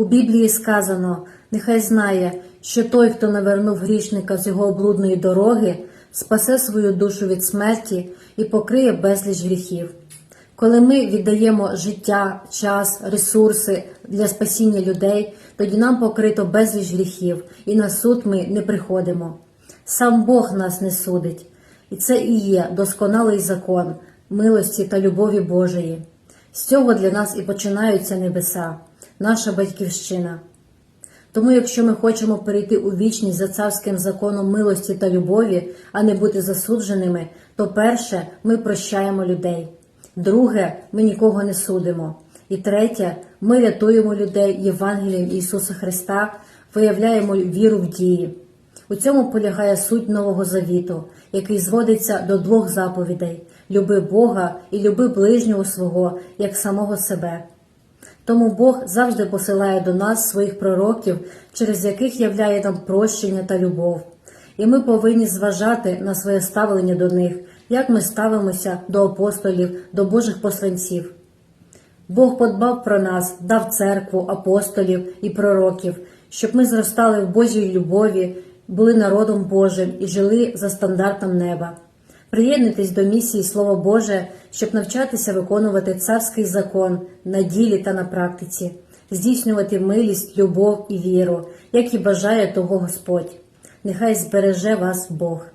У Біблії сказано: нехай знає, що той, хто навернув грішника з його облудної дороги, спасе свою душу від смерті і покриє безліч гріхів. Коли ми віддаємо життя, час, ресурси для спасіння людей, тоді нам покрито безліч гріхів, і на суд ми не приходимо. Сам Бог нас не судить, і це і є досконалий закон милості та любові Божої. З цього для нас і починаються небеса, наша батьківщина. Тому, якщо ми хочемо перейти у вічність за царським законом милості та любові, а не бути засудженими, то перше ми прощаємо людей. Друге, ми нікого не судимо. І третє, ми рятуємо людей Євангелієм Ісуса Христа, виявляємо віру в дії. У цьому полягає суть Нового Завіту, який зводиться до двох заповідей: люби Бога і люби ближнього свого як самого себе. Тому Бог завжди посилає до нас своїх пророків, через яких являє нам прощення та любов. І ми повинні зважати на своє ставлення до них, як ми ставимося до апостолів, до Божих посланців. Бог подбав про нас, дав церкву, апостолів і пророків, щоб ми зростали в Божій любові, були народом Божим і жили за стандартом неба. Приєднуйтесь до місії Слово Боже, щоб навчатися виконувати царський закон на ділі та на практиці, здійснювати милість, любов і віру, як і бажає того Господь. Нехай збереже вас Бог.